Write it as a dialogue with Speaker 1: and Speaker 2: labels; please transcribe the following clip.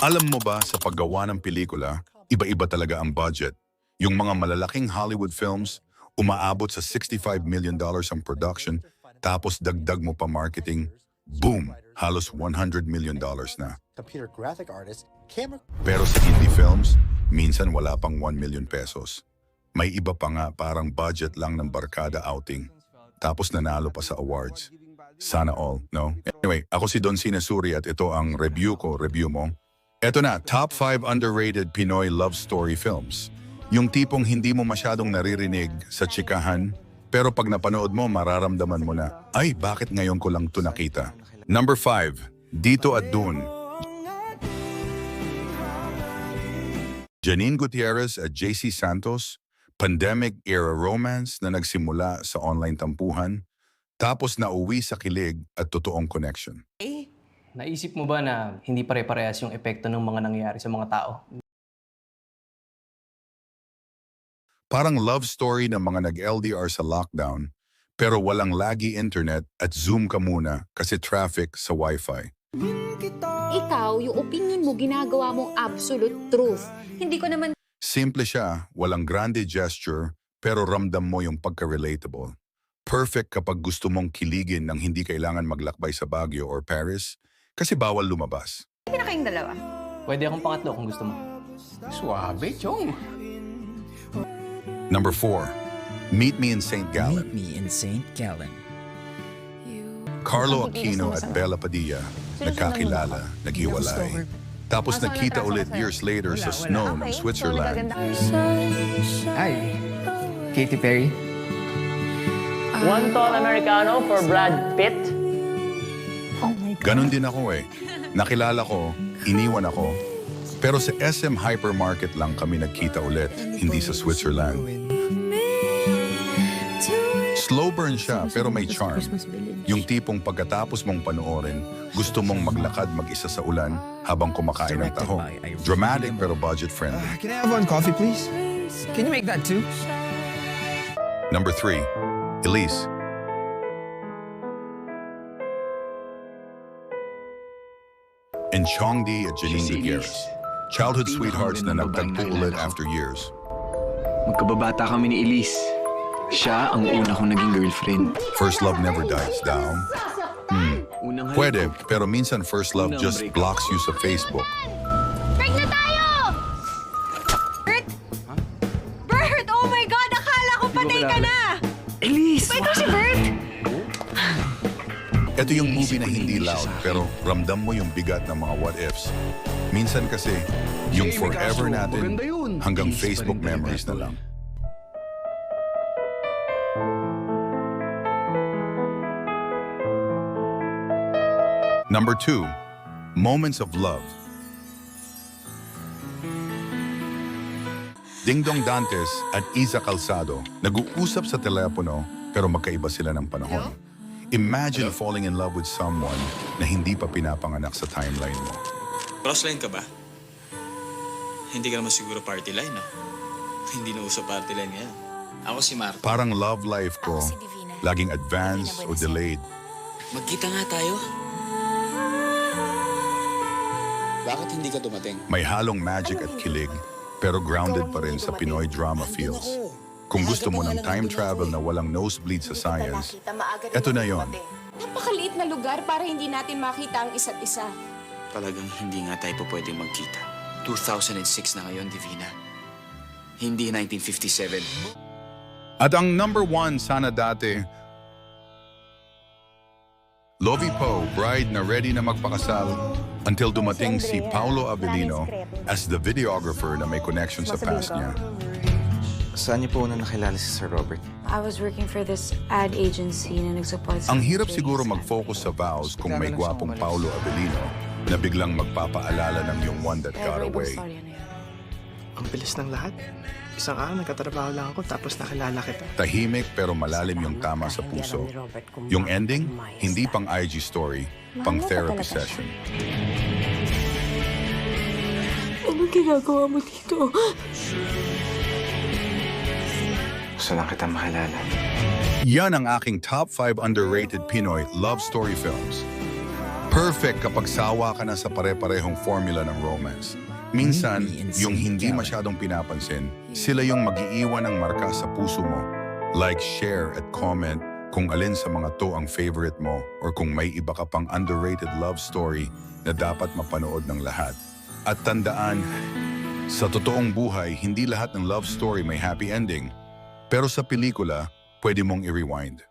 Speaker 1: Alam mo ba sa paggawa ng pelikula, iba-iba talaga ang budget. Yung mga malalaking Hollywood films, umaabot sa 65 million dollars ang production, tapos dagdag mo pa marketing, boom, halos 100 million dollars na. Pero sa indie films, minsan wala pang 1 million pesos. May iba pa nga parang budget lang ng barkada outing. Tapos nanalo pa sa awards. Sana all, no? Anyway, ako si Don Sinasuri at ito ang review ko, review mo. Ito na, top 5 underrated Pinoy love story films. Yung tipong hindi mo masyadong naririnig sa chikahan, pero pag napanood mo, mararamdaman mo na, ay, bakit ngayon ko lang to nakita? Number 5, Dito at Dun, Janine Gutierrez at JC Santos, pandemic-era romance na nagsimula sa online tampuhan, tapos nauwi sa kilig at totoong connection.
Speaker 2: Naisip mo ba na hindi pare-parehas yung epekto ng mga nangyayari sa mga tao?
Speaker 1: Parang love story ng mga nag-LDR sa lockdown, pero walang lagi internet at Zoom ka muna kasi traffic sa wifi.
Speaker 3: Ikaw, yung opinion mo, ginagawa mong absolute truth. Hindi ko naman
Speaker 1: Simple siya, walang grande gesture, pero ramdam mo yung pagka-relatable. Perfect kapag gusto mong kiligin ng hindi kailangan maglakbay sa Baguio or Paris kasi bawal lumabas.
Speaker 3: na kayong dalawa.
Speaker 2: Pwede akong pangatlo kung gusto mo.
Speaker 4: Suabe, chong.
Speaker 1: Number 4. Meet Me in St. Gallen.
Speaker 5: Meet me in St. Gallen.
Speaker 1: Carlo Aquino at Bella Padilla nagkakilala, naghiwalay. Tapos nagkita ulit years later sa snow ng Switzerland.
Speaker 4: Hi. Katy Perry.
Speaker 2: One tall Americano for Brad Pitt.
Speaker 1: Ganon din ako eh. Nakilala ko, iniwan ako. Pero sa SM Hypermarket lang kami nagkita ulit, hindi sa Switzerland. Slow burn siya pero may charm. Yung tipong pagkatapos mong panoorin, gusto mong maglakad mag-isa sa ulan habang kumakain ng taho. Dramatic pero budget friendly.
Speaker 4: Uh, Can I have one coffee, please? Can you make that too?
Speaker 1: Number 3. Elise. And Chongdi at Janine Gutierrez. Childhood sweethearts na nagtagpo ulit after years.
Speaker 6: Magkababata kami ni Elise. Siya ang una kong naging girlfriend.
Speaker 1: First love never dies down.
Speaker 6: Unang
Speaker 1: Pwede, pero minsan first love just blocks you sa Facebook.
Speaker 3: Break na tayo! Bert! Bert! Oh my God! Akala ko patay ka na!
Speaker 6: Elise!
Speaker 3: Ito si Bert!
Speaker 1: Ito yung movie na hindi loud, pero ramdam mo yung bigat ng mga what ifs. Minsan kasi, yung forever natin, hanggang Facebook memories na lang. Number two, Moments of Love. Dingdong Dantes at Isa Calzado nag-uusap sa telepono pero magkaiba sila ng panahon. Imagine falling in love with someone na hindi pa pinapanganak sa timeline mo.
Speaker 7: Crossline ka ba? Hindi ka naman siguro party line, no? Hindi na uso party line ngayon. Ako si Mark.
Speaker 1: Parang love life ko, laging advanced o delayed.
Speaker 7: Magkita nga tayo. Bakit hindi ka dumating?
Speaker 1: May halong magic at kilig, pero grounded pa rin sa Pinoy drama feels. Kung gusto mo ng time travel na walang nosebleed sa science, eto na yon.
Speaker 3: Napakaliit na lugar para hindi natin makita ang isa't isa.
Speaker 7: Talagang hindi nga tayo pa pwedeng magkita. 2006 na ngayon, Divina. Hindi 1957.
Speaker 1: At ang number one sana dati, Lovie Poe, bride na ready na magpakasal until dumating si Paulo Avellino as the videographer na may connection sa past niya.
Speaker 6: Saan niyo po una nakilala si Sir Robert?
Speaker 8: I was working for this ad agency na nag-support sa
Speaker 1: Ang hirap siguro mag-focus sa vows kung may gwapong Paulo Avellino na biglang magpapaalala ng yung one that
Speaker 8: Kaya
Speaker 1: got away.
Speaker 8: Ano.
Speaker 4: Ang bilis ng lahat. Isang araw nagkatrabaho lang ako tapos nakilala kita.
Speaker 1: Tahimik pero malalim yung tama sa puso. Yung ending, hindi pang IG story, pang therapy session.
Speaker 8: Anong ginagawa mo dito?
Speaker 6: Gusto lang kita mahalala.
Speaker 1: Yan ang aking top 5 underrated Pinoy love story films. Perfect kapag sawa ka na sa pare-parehong formula ng romance. Minsan, yung hindi masyadong pinapansin, sila yung mag-iiwan ng marka sa puso mo. Like, share at comment kung alin sa mga to ang favorite mo or kung may iba ka pang underrated love story na dapat mapanood ng lahat. At tandaan, sa totoong buhay, hindi lahat ng love story may happy ending. Pero sa pelikula, pwede mong i-rewind.